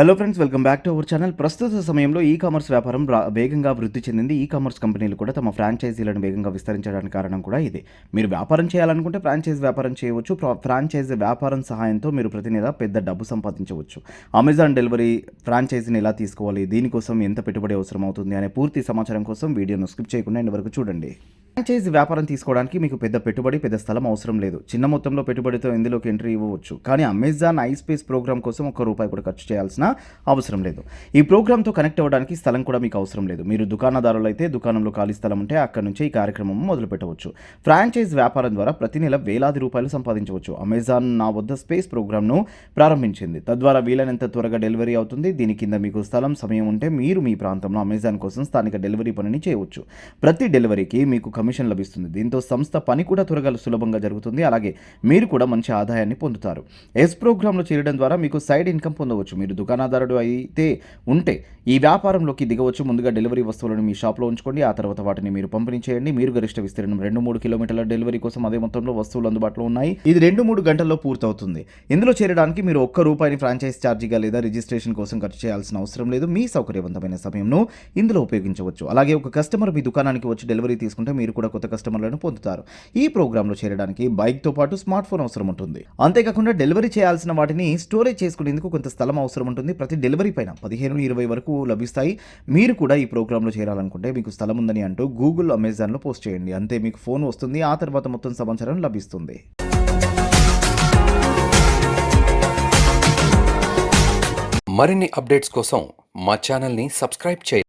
Hello friends welcome back to our channel ప్రస్తుత సమయంలో e commerce వ్యాపారం వేగంగా వృద్ధి చెందింది. ఈ కామర్స్ కంపెనీలు కూడా తమ ఫ్రాంచైజీలను వేగంగా విస్తరించడానికి కారణం కూడా ఇదే. మీరు వ్యాపారం చేయాలనుకుంటే ఫ్రాంచైజ్ వ్యాపారం చేయవచ్చు. ఫ్రాంచైజ్ వ్యాపారం సహాయంతో మీరు ప్రతి నెల పెద్ద డబ్బు సంపాదించవచ్చు. అమెజాన్ డెలివరీ ఫ్రాంచైజీని ఎలా తీసుకోవాలి? దీనికోసం ఎంత పెట్టుబడి అవసరం అవుతుంది అనే పూర్తి సమాచారం కోసం వీడియోను స్కిప్ చేయకుండా ఇంటి వరకు చూడండి. ఫ్రాంచైజ్ వ్యాపారం తీసుకోవడానికి మీకు పెద్ద పెట్టుబడి పెద్ద స్థలం అవసరం లేదు. చిన్న మొత్తంలో పెట్టుబడితో ఇందులోకి ఎంట్రీ ఇవ్వవచ్చు. కానీ అమెజాన్ ఐస్పేస్ స్పేస్ ప్రోగ్రామ్ కోసం ఒక్క రూపాయి కూడా ఖర్చు చేయాల్సిన అవసరం లేదు. ఈ ప్రోగ్రామ్తో కనెక్ట్ అవ్వడానికి స్థలం కూడా మీకు అవసరం లేదు. మీరు దుకాణదారులు అయితే దుకాణంలో ఖాళీ స్థలం ఉంటే అక్కడ నుంచి ఈ కార్యక్రమం మొదలు పెట్టవచ్చు. ఫ్రాంచైజ్ వ్యాపారం ద్వారా ప్రతి నెల వేలాది రూపాయలు సంపాదించవచ్చు. అమెజాన్ నా వద్ద స్పేస్ ప్రోగ్రామ్ను ప్రారంభించింది. తద్వారా వీలైనంత త్వరగా డెలివరీ అవుతుంది. దీని కింద మీకు స్థలం సమయం ఉంటే మీరు మీ ప్రాంతంలో అమెజాన్ కోసం స్థానిక డెలివరీ పనిని చేయవచ్చు. ప్రతి డెలివరీకి మీకు కమిషన్ లభిస్తుంది. దీంతో సంస్థ పని కూడా త్వరగా సులభంగా జరుగుతుంది. అలాగే మీరు కూడా మంచి ఆదాయాన్ని పొందుతారు. ఎస్ ప్రోగ్రాంలో చేరడం ద్వారా మీకు సైడ్ ఇన్కమ్ పొందవచ్చు. మీరు దుకాణదారుడు అయితే ఉంటే ఈ వ్యాపారంలోకి దిగవచ్చు. ముందుగా డెలివరీ వస్తువులను మీ షాప్లో ఉంచుకోండి. ఆ తర్వాత వాటిని మీరు పంపిణీ చేయండి. మీరు గరిష్ట విస్తీర్ణం రెండు మూడు కిలోమీటర్ల డెలివరీ కోసం అదే మొత్తంలో వస్తువులు అందుబాటులో ఉన్నాయి. ఇది రెండు మూడు గంటల్లో పూర్తవుతుంది. ఇందులో చేరడానికి మీరు ఒక్క రూపాయిని ఫ్రాంచైజ్ ఛార్జీగా లేదా రిజిస్ట్రేషన్ కోసం ఖర్చు చేయాల్సిన అవసరం లేదు. మీ సౌకర్యవంతమైన సమయంను ఇందులో ఉపయోగించవచ్చు. అలాగే ఒక కస్టమర్ మీ దుకాణానికి వచ్చి డెలివరీ తీసుకుంటే మీరు కూడా కొత్త కస్టమర్లను పొందుతారు. ఈ ప్రోగ్రాంలో చేరడానికి బైక్తో పాటు స్మార్ట్ ఫోన్ అవసరం ఉంటుంది. అంతేకాకుండా డెలివరీ చేయాల్సిన వాటిని స్టోరేజ్ చేసుకునేందుకు కొంత స్థలం అవసరం ఉంటుంది. ప్రతి డెలివరీ పైన పదిహేను ఇరవై వరకు లభిస్తాయి. మీరు కూడా ఈ ప్రోగ్రాంలో చేరాలనుకుంటే మీకు స్థలం ఉందని అంటూ గూగుల్ అమెజాన్లో పోస్ట్ చేయండి. అంతే మీకు ఫోన్ వస్తుంది. ఆ తర్వాత మొత్తం సమాచారం లభిస్తుంది. మరిన్ని అప్డేట్స్ కోసం మా ఛానల్ని సబ్స్క్రైబ్ చేయండి.